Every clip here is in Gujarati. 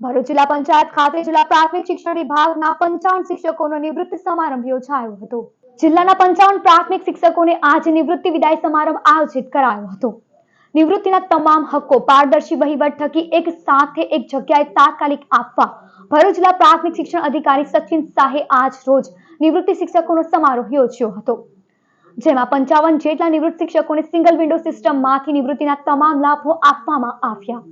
ભરૂચ જિલ્લા પંચાયત ખાતે જિલ્લા પ્રાથમિક શિક્ષણ વિભાગના પંચાવન શિક્ષકોનો નિવૃત્તિ સમારંભ યોજાયો હતો. જિલ્લાના પંચાવન પ્રાથમિક શિક્ષકોને આજે નિવૃત્તિ વિદાય સમારંભ આયોજિત કરાયો હતો. નિવૃત્તિના તમામ હક્કો પારદર્શી વહીવટ થકી એક સાથે એક જગ્યાએ તાત્કાલિક આપવા ભરૂચ જિલ્લા પ્રાથમિક શિક્ષણ અધિકારી સચિન શાહે આજ રોજ નિવૃત્તિ શિક્ષકોનો સમારોહ યોજ્યો હતો. જેમાં પંચાવન જેટલા નિવૃત્ત શિક્ષકોને સિંગલ વિન્ડો સિસ્ટમમાંથી નિવૃત્તિના તમામ લાભો આપવામાં આવ્યા.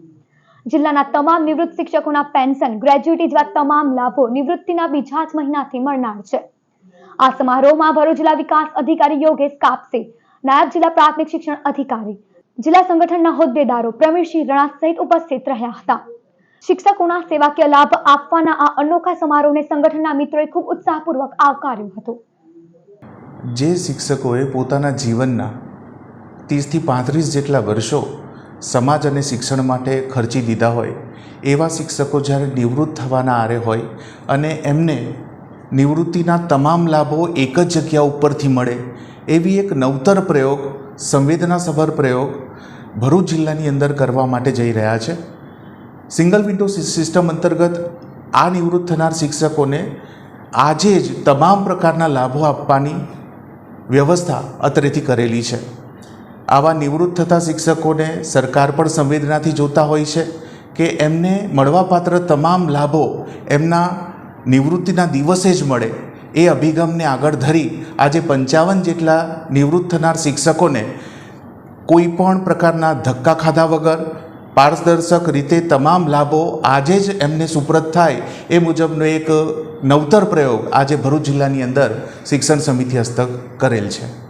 જિલ્લાના તમામ નિવૃત્ત શિક્ષકોના પેન્શન ગ્રેજ્યુટી જેવા તમામ લાભો નિવૃત્તિના બીજા જ મહિનાથી મળનાર છે. આ સમારોહમાં ભરૂચ જિલ્લા વિકાસ અધિકારી યોગેશ કાપસે, નાયબ જિલ્લા પ્રાથમિક શિક્ષણ અધિકારી, જિલ્લા સંગઠનના હોદ્દેદારો પ્રવીણસિંહ રણા સહિત ઉપસ્થિત રહ્યા હતા. શિક્ષકોના સેવાકીય લાભ આપવાના આ અનોખા સમારોહને સંગઠનના મિત્રોએ ખૂબ ઉત્સાહપૂર્વક આવકાર્યો હતો. જે શિક્ષકોએ પોતાના જીવનના ત્રીસથી પાંત્રીસ જેટલા વર્ષો સમાજ અને શિક્ષણ માટે ખર્ચી દીધા હોય, એવા શિક્ષકો જ્યારે નિવૃત્ત થવાના આરે હોય અને એમને નિવૃત્તિના તમામ લાભો એક જ જગ્યા ઉપરથી મળે, એવી એક નવતર પ્રયોગ, સંવેદનાસભર પ્રયોગ ભરૂચ જિલ્લાની અંદર કરવા માટે જઈ રહ્યા છે. સિંગલ વિન્ડો સિસ્ટમ અંતર્ગત આ નિવૃત્ત થનાર શિક્ષકોને આજે જ તમામ પ્રકારના લાભો આપવાની વ્યવસ્થા અત્રેથી કરેલી છે. આવા નિવૃત્ત થતા શિક્ષકોને સરકાર પણ સંવેદનાથી જોતા હોય છે કે એમને મળવાપાત્ર તમામ લાભો એમના નિવૃત્તિના દિવસે જ મળે. એ અભિગમને આગળ ધરી આજે પંચાવન જેટલા નિવૃત્ત થનાર શિક્ષકોને કોઈપણ પ્રકારના ધક્કા ખાધા વગર પારદર્શક રીતે તમામ લાભો આજે જ એમને સુપ્રત થાય એ મુજબનો એક નવતર પ્રયોગ આજે ભરૂચ જિલ્લાની અંદર શિક્ષણ સમિતિ હસ્તક કરેલ છે.